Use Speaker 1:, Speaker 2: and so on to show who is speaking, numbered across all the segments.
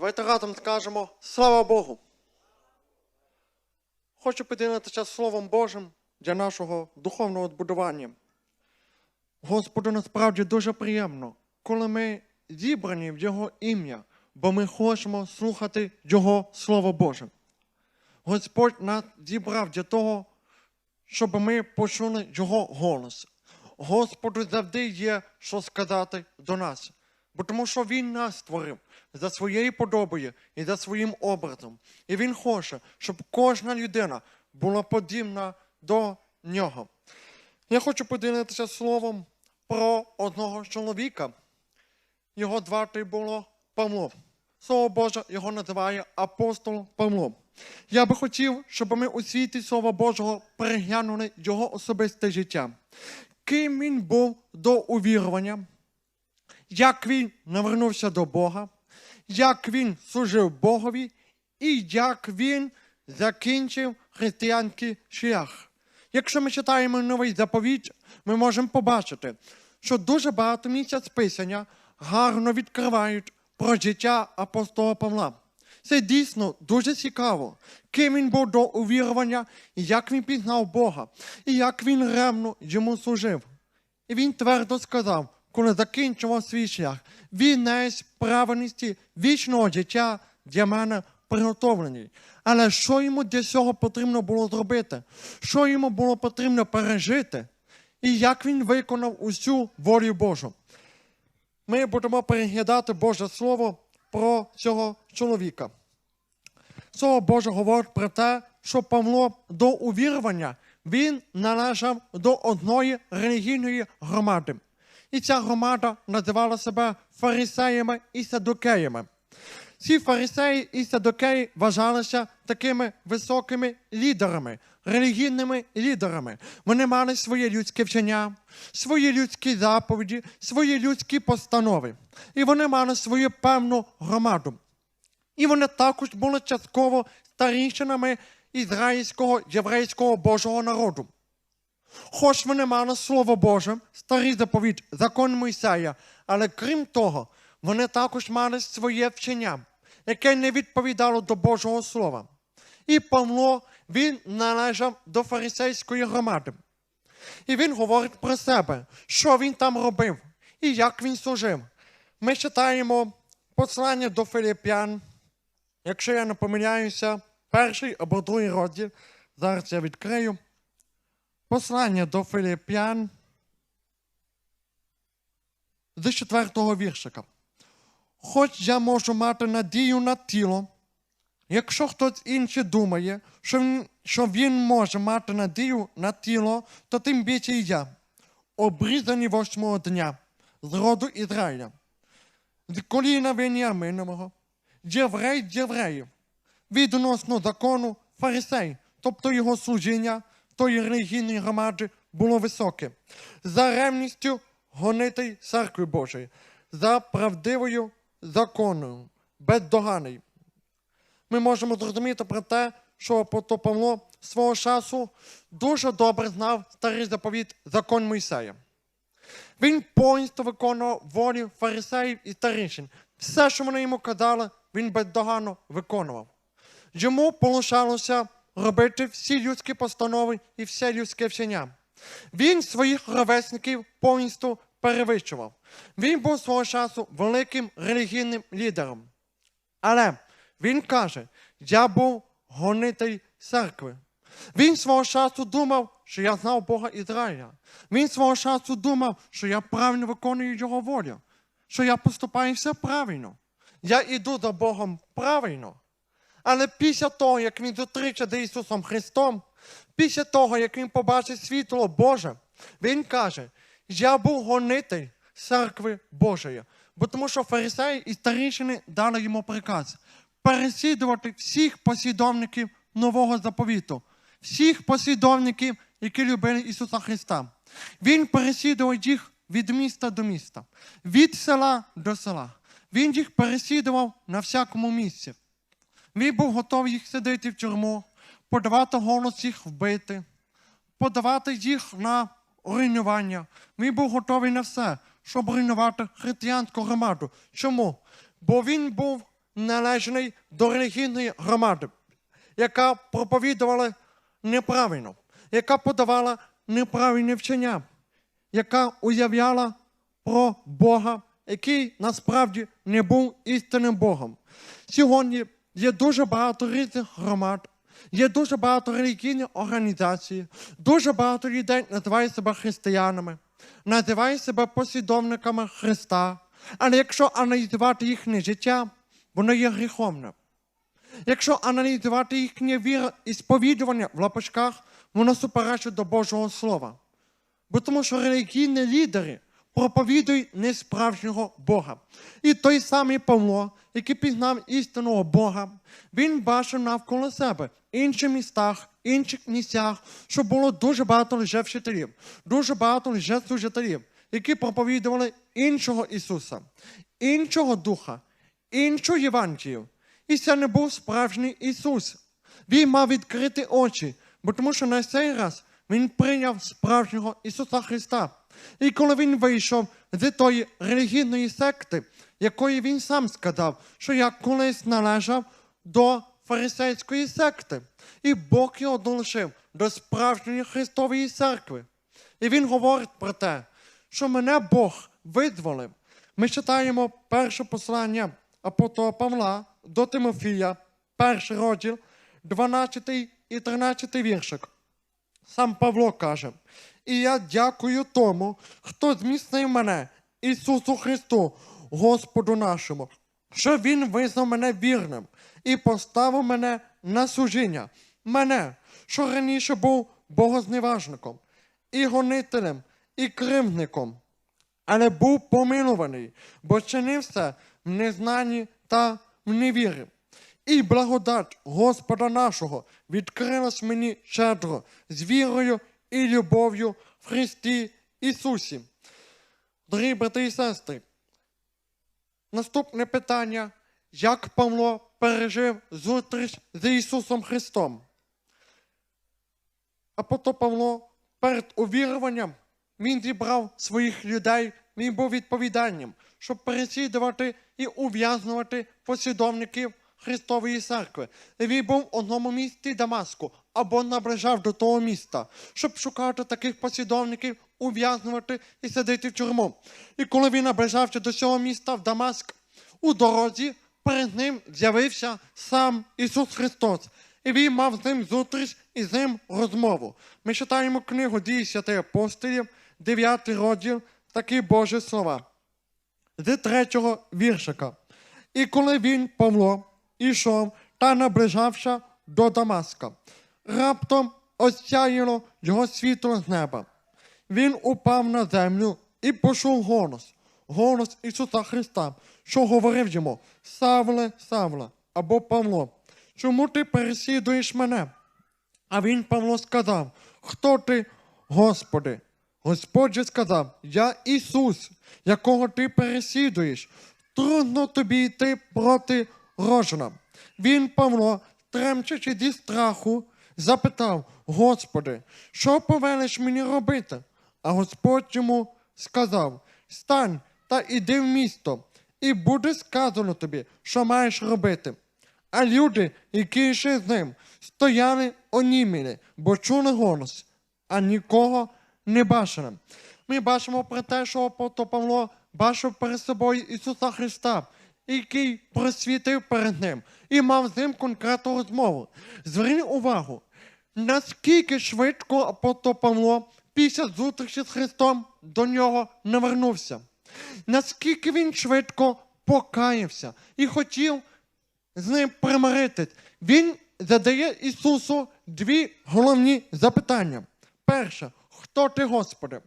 Speaker 1: Давайте разом скажемо слава Богу. Хочу поділитися Словом Божим для нашого духовного відбудування. Господу насправді дуже приємно, коли ми зібрані в Його ім'я, бо ми хочемо слухати Його Слово Боже. Господь нас зібрав для того, щоб ми почули Його голос. Господу завжди є що сказати до нас, бо тому що Він нас створив за своєю подобою і за своїм образом. І Він хоче, щоб кожна людина була подібна до нього. Я хочу поділитися словом про одного чоловіка. Його звати було Павло. Слово Боже його називає апостол Павло. Я би хотів, щоб ми у світі Слова Божого переглянули його особисте життя. Ким він був до увірування, як він навернувся до Бога, як він служив Богові і як він закінчив християнський шлях. Якщо ми читаємо новий заповідь, ми можемо побачити, що дуже багато місць Писання гарно відкривають про життя апостола Павла. Це дійсно дуже цікаво, ким він був до увірування, як він пізнав Бога, і як він ревно йому служив. І він твердо сказав, коли закінчував свій шлях, він несть праведності вічного життя для мене приготовлений. Але що йому для цього потрібно було зробити? Що йому було потрібно пережити? І як він виконав усю волю Божу? Ми будемо переглядати Боже Слово про цього чоловіка. Слово Боже говорить про те, що Павло до увірування він належав до одної релігійної громади. І ця громада називала себе фарисеями і садукеями. Ці фарисеї і садукеї вважалися такими високими лідерами, релігійними лідерами. Вони мали своє людське вчення, свої людські заповіді, свої людські постанови. І вони мали свою певну громаду. І вони також були частково старішинами ізраїльського єврейського Божого народу. Хоч вони мали Слово Боже, старий заповідь, закон Мойсея, але крім того, вони також мали своє вчення, яке не відповідало до Божого Слова. І Павло він належав до фарисейської громади. І він говорить про себе, що він там робив і як він служив. Ми читаємо послання до Филип'ян, якщо я не помиляюся, перший або другий розділ. Зараз я відкрию. Послання до Филип'ян з четвертого віршика. Хоч я можу мати надію на тіло, якщо хтось інший думає, що він, може мати надію на тіло, то тим більше і я, обрізаний восьмого дня з роду Ізраїля, з коліна Веніаминового, єврей євреїв, відносно закону фарисей, тобто його служіння тої релігійної громади було високе, за ревністю гонитий церкви Божої, за правдивою законом, бездоганий. Ми можемо зрозуміти про те, що Павло свого часу дуже добре знав старий заповіт закон Мойсея. Він повністю виконував волю фарисеїв і старішин. Все, що вони йому казали, він бездоганно виконував. Йому полишалося робити всі людські постанови і все людське вчення. Він своїх ровесників повністю перевищував. Він був свого часу великим релігійним лідером. Але він каже: я був гонитель церкви. Він свого часу думав, що я знав Бога Ізраїля. Він свого часу думав, що я правильно виконую його волю, що я поступаю все правильно. Я йду за Богом правильно. Але після того, як він зустріча з Ісусом Христом, після того, як він побачить світло Боже, він каже: Я був гонитель церкви Божої. Бо тому що фарисеї і старішини дали йому приказ переслідувати всіх послідовників нового заповіту, всіх послідовників, які любили Ісуса Христа. Він переслідував їх від міста до міста, від села до села. Він їх переслідував на всякому місці. Він був готовий їх сидити в тюрму, подавати голос їх вбити, подавати їх на руйнування. Він був готовий на все, щоб руйнувати християнську громаду. Чому? Бо він був належний до релігійної громади, яка проповідувала неправильно, яка подавала неправильні вчення, яка уявляла про Бога, який насправді не був істинним Богом. Сьогодні є дуже багато різних громад, є дуже багато релігійних організацій, дуже багато людей називають себе християнами, називають себе послідовниками Христа. Але якщо аналізувати їхнє життя, воно є гріховне. Якщо аналізувати їхнє віра і сповідування в лапочках, воно суперечить до Божого Слова. Бо тому що релігійні лідери проповідують несправжнього Бога. І той самий Павло, який пізнав істинного Бога, він бачив навколо себе інших містах, інших місцях, що було дуже багато лжевчителів, дуже багато лжеслужителів, які проповідували іншого Ісуса, іншого Духа, іншу Євангелію. І це не був справжній Ісус. Він мав відкрити очі, бо тому що на цей раз він прийняв справжнього Ісуса Христа. І коли він вийшов з тої релігійної секти, якої він сам сказав, що я колись належав до фарисейської секти, і Бог його долучив до справжньої Христової церкви. І він говорить про те, що мене Бог визволив. Ми читаємо перше послання апостола Павла до Тимофія, перший розділ, 12 і 13 віршик. Сам Павло каже: І я дякую тому, хто зміцнив мене, Ісусу Христу, Господу нашому, що Він визнав мене вірним і поставив мене на служіння, мене, що раніше був богозневажником, і гонителем, і кривдником, але був помилуваний, бо чинив все в незнанні та в невірі. І благодать Господа нашого відкрилась мені щедро з вірою і любов'ю в Христі Ісусі. Дорогі брати і сестри, наступне питання: як Павло пережив зустріч з Ісусом Христом? Апостол Павло перед увіруванням він зібрав своїх людей, він був відповідальним, щоб переслідувати і ув'язнувати послідовників Христової церкви. Він був в одному місті Дамаску або наближав до того міста, щоб шукати таких послідовників, ув'язнувати і садити в тюрму. І коли він наближався до цього міста в Дамаск, у дорозі перед ним з'явився сам Ісус Христос. І він мав з ним зустріч і з ним розмову. Ми читаємо книгу Дії святих апостолів, 9 розділ, такі Божі слова. З третього віршика. І коли він, Павло, ішов та наближався до Дамаска, раптом осяяло його світло з неба. Він упав на землю і почув голос, голос Ісуса Христа, що говорив йому: Савле, Савле, або Павло, чому ти переслідуєш мене? А він Павло сказав: Хто ти, Господи? Господь же сказав: Я Ісус, якого ти переслідуєш. Трудно тобі йти проти рожна. Він, Павло, тремчачи зі страху, запитав: Господи, що повелиш мені робити? А Господь йому сказав: Стань та іди в місто, і буде сказано тобі, що маєш робити. А люди, які йшли з ним, стояли онімілі, бо чули голос, а нікого не бачили. Ми бачимо про те, що апостол Павло бачив перед собою Ісуса Христа, який просвітив перед ним і мав з ним конкретну розмову. Зверніть увагу, наскільки швидко апостол Павло після зустрічі з Христом до нього не вернувся. Наскільки він швидко покаявся і хотів з ним примиритись. Він задає Ісусу дві головні запитання. Перше, хто ти, Господи?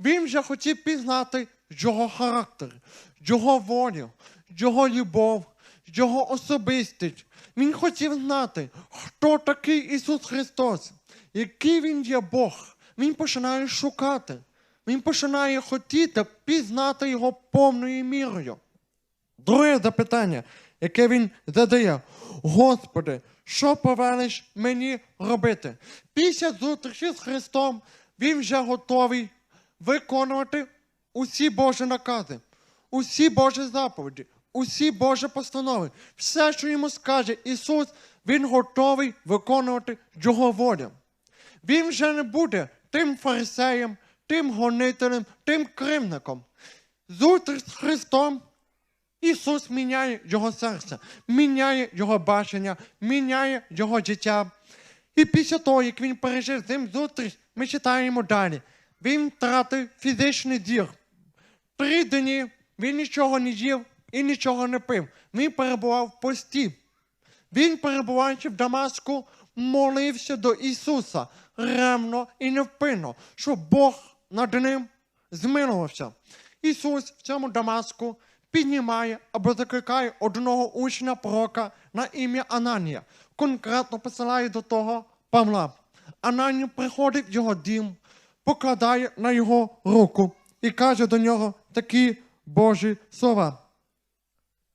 Speaker 1: Він вже хотів пізнати його характер, його волю, його любов, його особистість. Він хотів знати, хто такий Ісус Христос, який Він є Бог. Він починає шукати. Він починає хотіти пізнати його повною мірою. Друге запитання, яке він задає: Господи, що повелиш мені робити? Після зустрічі з Христом він вже готовий виконувати усі Божі накази, усі Божі заповіді, усі Божі постанови. Все, що йому скаже Ісус, Він готовий виконувати Його волю. Він вже не буде тим фарисеєм, тим гонителем, тим кривником. Зустріч з Христом Ісус міняє його серце, міняє його бачення, міняє його життя. І після того, як він пережив з ним зустріч, ми читаємо далі. Він втратив фізичний дір. Три дні він нічого не їв і нічого не пив. Він перебував в пості. Він, перебуваючи в Дамаску, молився до Ісуса ревно і невпинно, щоб Бог над ним змилувався. Ісус в цьому Дамаску піднімає або закликає одного учня пророка на ім'я Ананія, конкретно посилає до того Павла. Ананій приходить в його дім, покладає на його руку і каже до нього такі Божі слова.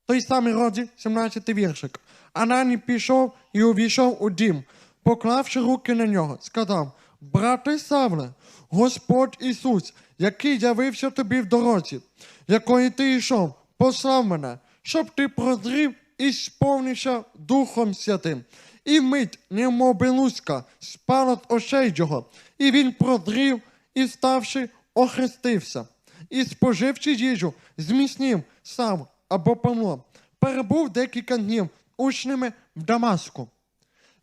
Speaker 1: Той самий роді, 17 віршик. Ананій пішов і увійшов у дім, поклавши руки на нього, сказав: Брате Савле, Господь Ісус, який явився тобі в дорозі, якої ти йшов, послав мене, щоб ти прозрів і сповнився Духом Святим. І мить, немов би спала з очей його, і він прозрів і, ставши, охрестився. І споживши їжу, зміцнів сам або Павло, перебув декілька днів учнями в Дамаску.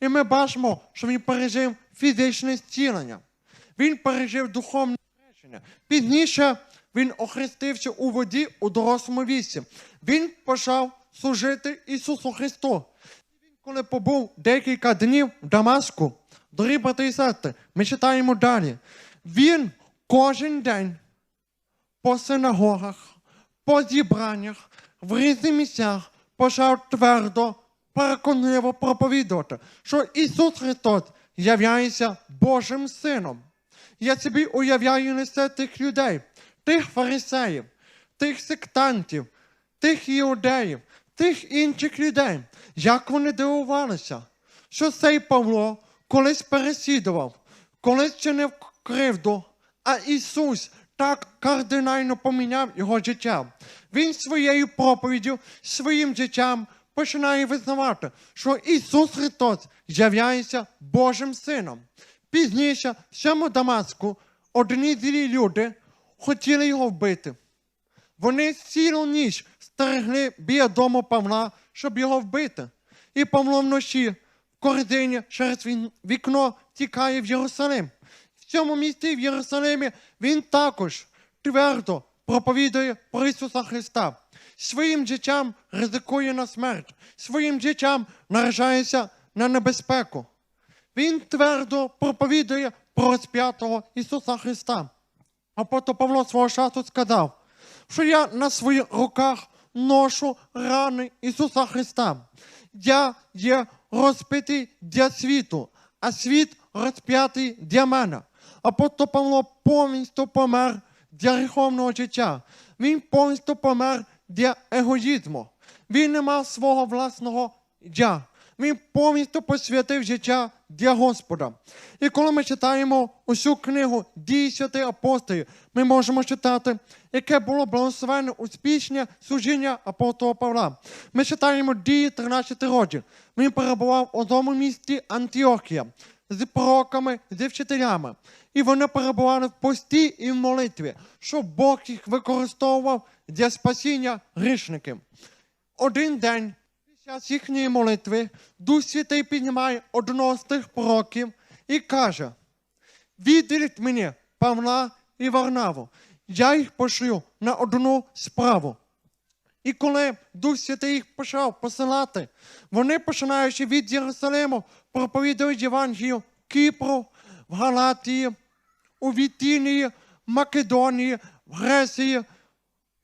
Speaker 1: І ми бачимо, що він пережив фізичне зцілення. Він пережив духовне хрещення. Пізніше він охрестився у воді у дорослому віці. Він почав служити Ісусу Христу. І він, коли побув декілька днів в Дамаску, дорогі брати і сестри, ми читаємо далі. Він кожен день по синагогах, по зібраннях, в різних місцях почав твердо, переконливо проповідувати, що Ісус Христос являється Божим Сином. Я собі уявляю лише тих людей, тих фарисеїв, тих сектантів, тих іудеїв, тих інших людей, як вони дивувалися, що цей Павло колись переслідував, колись чинив кривду, а Ісус так кардинально поміняв його життя. Він своєю проповіддю, своїм життям починає визнавати, що Ісус Христос являється Божим Сином. Пізніше, в цьому Дамаску, одні злі люди хотіли його вбити. Вони цілу ніч стерегли біля дому Павла, щоб його вбити. І Павло вночі в коридині через вікно тікає в Єрусалим. Цьому місті в Єрусалимі він також твердо проповідує про Ісуса Христа. Своїм життям ризикує на смерть, своїм життям наражається на небезпеку. Він твердо проповідує про розп'ятого Ісуса Христа. Апостол Павло свого часу сказав, що я на своїх руках ношу рани Ісуса Христа. Я є розпитий для світу, а світ розп'ятий для мене. Апостол Павло повністю помер для гріховного життя. Він повністю помер для егоїзму. Він не мав свого власного я. Він повністю посвятив життя для Господа. І коли ми читаємо усю книгу «Дії святих апостолів, ми можемо читати, яке було благословенне успішне служіння апостола Павла. Ми читаємо дії 13 розділ. Він перебував у одному місті Антіохія з пророками, з вчителями. І вони перебували в пості і в молитві, щоб Бог їх використовував для спасіння грішників. Один день під час їхньої молитви Дух Святий піднімає одного з тих пророків і каже: відділіть мені Павла і Варнаву, я їх пошлю на одну справу. І коли Дух Святий їх почав посилати, вони, починаючи від Єрусалиму, проповідують Євангелію Кіпру, в Галатії, у Вітінії, Македонії, в Греції,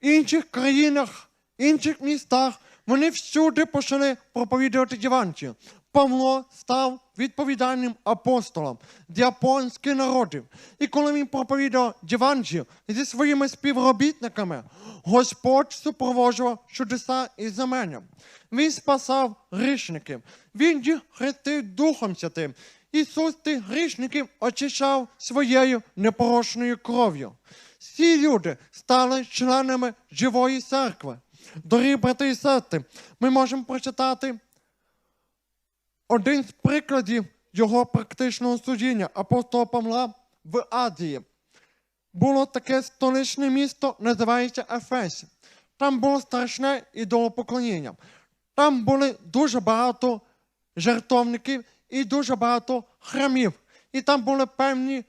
Speaker 1: інших країнах, інших містах. Вони всюди почали проповідувати Євангелію. Павло став відповідальним апостолом для японських народів. І коли він проповідав Євангелію зі своїми співробітниками, Господь супроводжував чудеса і знамення. Він спасав грішників. Він хрестив Духом Святим. Ісус тих грішників очищав своєю непорочною кров'ю. Всі люди стали членами живої церкви. Дорогі брати і сестри, ми можемо прочитати один з прикладів його практичного служіння апостола Павла в Азії. Було таке столичне місто, називається Ефес. Там було страшне ідолопоклоніння. Там були дуже багато жертовників і дуже багато храмів. І там були певні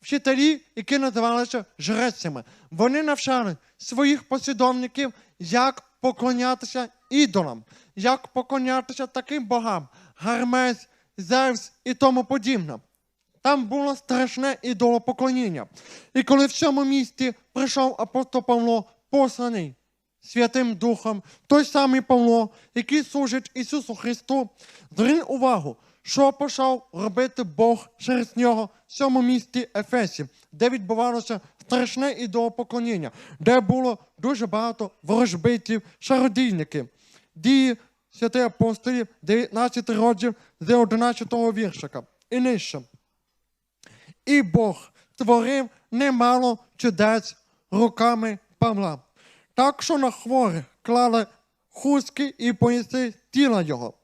Speaker 1: вчителі, які називалися жрецями. Вони навчали своїх послідовників, як поклонятися ідолам, як поклонятися таким богам, Гармес, Зевс і тому подібне. Там було страшне ідолопоклоніння. І коли в цьому місті прийшов апостол Павло, посланий Святим Духом, той самий Павло, який служить Ісусу Христу, зверніть увагу, що почав робити Бог через нього в цьому місті Ефесі, де відбувалося страшне ідолопоклоніння, де було дуже багато ворожбитів, шародійників. Дії святих апостолів, 19 розділ з 11 віршика. І нижче. І Бог творив немало чудес руками Павла. Так що на хворих клали хустки і пояси тіла його.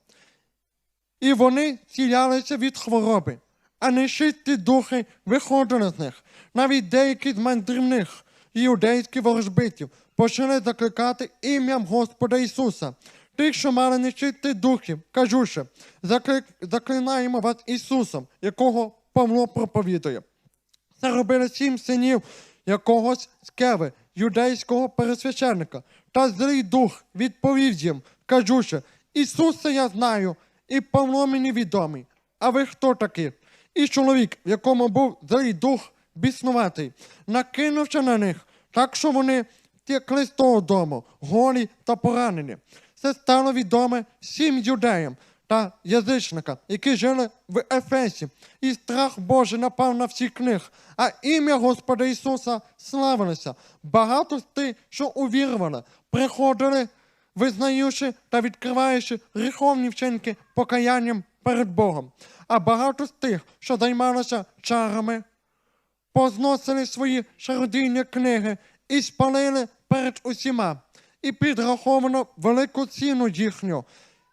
Speaker 1: І вони цілялися від хвороби, а нечисті духи виходили з них. Навіть деякі з мандрівних іудейських ворожбитів почали закликати ім'ям Господа Ісуса. Тих, що мали нечистих духів, кажучи, заклинаємо вас Ісусом, якого Павло проповідує. Це робили сім синів якогось з Кеви, юдейського пересвященника. Та злий дух відповів їм, кажучи, Ісуса я знаю, і Павло мені відомий. А ви хто такі? І чоловік, в якому був злий дух біснуватий, накинувся на них, так що вони текли з того дому, голі та поранені. Це стало відоме всім юдеям та язичникам, які жили в Ефесі, і страх Божий напав на всіх них, а ім'я Господа Ісуса славилося. Багато з тих, що увірували, приходили, визнаючи та відкриваючи гріховні вчинки покаянням перед Богом. А багато з тих, що займалися чарами, позносили свої шародійні книги і спалили перед усіма. І підраховано велику ціну їхню.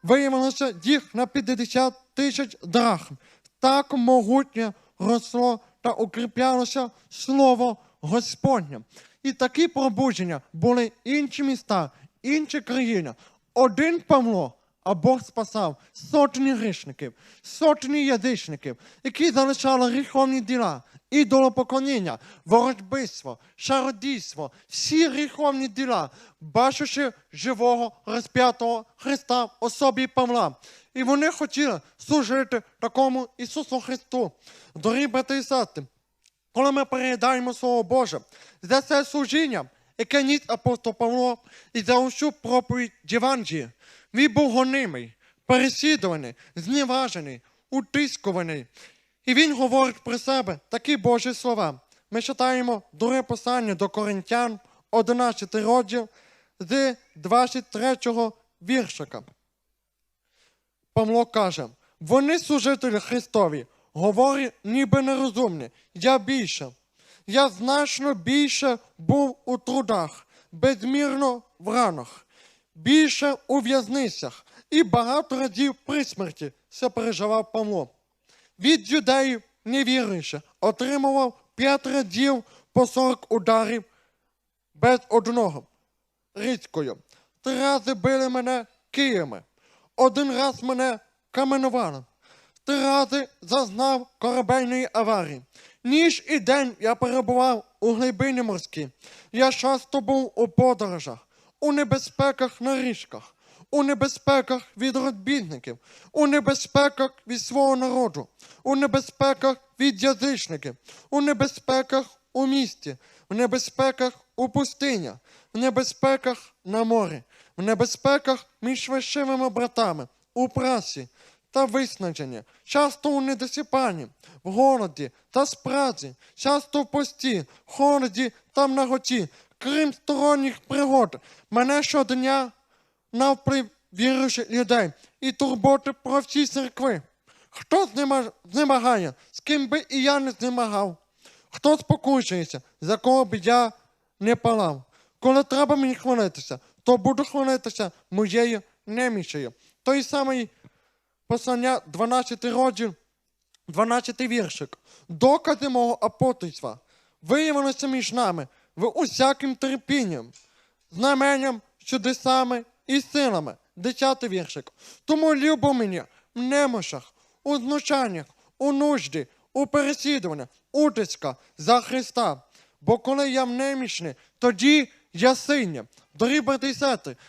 Speaker 1: Виявилося їх на 50 тисяч драхм. Так могутнє росло та укріплялося слово Господнє. І такі пробудження були інші міста, інші країни. Один Павло, а Бог спасав сотні грішників, сотні язичників, які залишали гріховні діла, ідолопоклоніння, ворожбиство, шародійство, всі гріховні діла, бачачи живого розп'ятого Христа в особі Павла. І вони хотіли служити такому Ісусу Христу. Дорогі брати і сестри, коли ми переглядаємо Слово Боже, за це служіння, яке ніс апостол Павло і за усю проповідь Євангелії, він був гонимий, переслідуваний, зневажений, утискуваний. І він говорить про себе такі Божі слова. Ми читаємо друге послання до Коринтян, 11 розділ з 23 віршика. Павло каже, вони служителі Христові, говорять ніби нерозумні. Я більше. Я значно більше був у трудах, безмірно в ранах, більше у в'язницях і багато разів при смерті це переживав Павло. Від юдеїв невіруючи отримував п'ять разів по 40 ударів без одного рідкою. Три рази били мене киями. Один раз мене каменували. Три рази зазнав корабельної аварії. Ніж і день я перебував у глибині морській. Я часто був у подорожах, у небезпеках на річках, у небезпеках від розбійників, у небезпеках від свого народу, у небезпеках від язичників, у небезпеках у місті, в небезпеках у пустинях, в небезпеках на морі, в небезпеках між священними братами, у прасі та виснаження, часто у недосипанні, в голоді та спраці, часто в пості, в холоді та в наготі, крім сторонніх пригод, мене щодня навпри віруючих людей і турботи про всі церкви. Хто знемагає, з ким би і я не знемагав? Хто спокушується, за кого б я не палав? Коли треба мені хвалитися, то буду хвалитися моєю немічею. Той самий послання 12 розділ, 12 віршик. Докази мого апостольства виявилися між нами в усяким терпінням, знаменням, чудесами і силами. Десятий віршик. Тому любо мені в немощах, у знущаннях, у нужді, у переслідуваннях, утиска за Христа. Бо коли я в немічний, тоді я сильний. Дорогі брати і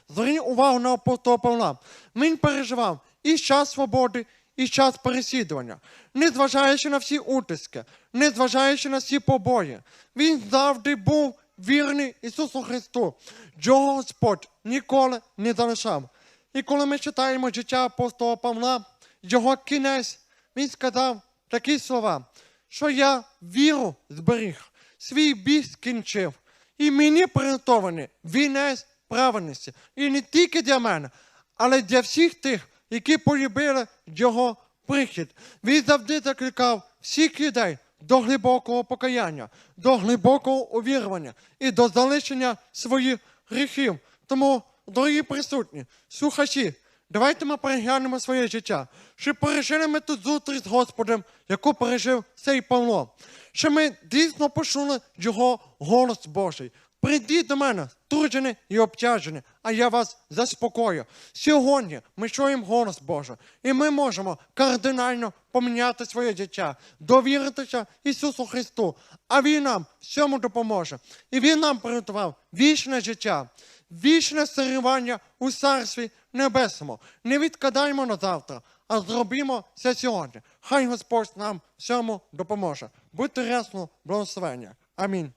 Speaker 1: зверніть увагу на апостола Павла. Він переживав і час свободи, і час переслідування, незважаючи на всі утиски, незважаючи на всі побої. Він завжди був вірний Ісусу Христу. Його Господь ніколи не залишав. І коли ми читаємо життя апостола Павла, його кінець, він сказав такі слова, що я віру зберіг, свій бій скінчив, і мені приготований вінець праведності. І не тільки для мене, але для всіх тих, які полюбили його прихід. Він завжди закликав всіх людей до глибокого покаяння, до глибокого увірування і до залишення своїх гріхів. Тому, дорогі присутні, слухачі, давайте ми переглянемо своє життя. Чи пережили ми ту зустріч з Господом, яку пережив цей Павло? Що ми дійсно почули його голос Божий. Прийдіть до мене, струджені і обтяжені, а я вас заспокою. Сьогодні ми чуємо голос Божий, і ми можемо кардинально поміняти своє життя, довіритися Ісусу Христу. А Він нам всьому допоможе. І Він нам приготував вічне життя, вічне сирування у Царстві Небесному. Не відкладаємо на завтра, а зробімо це сьогодні. Хай Господь нам всьому допоможе. Будьте рясно благословення. Амінь.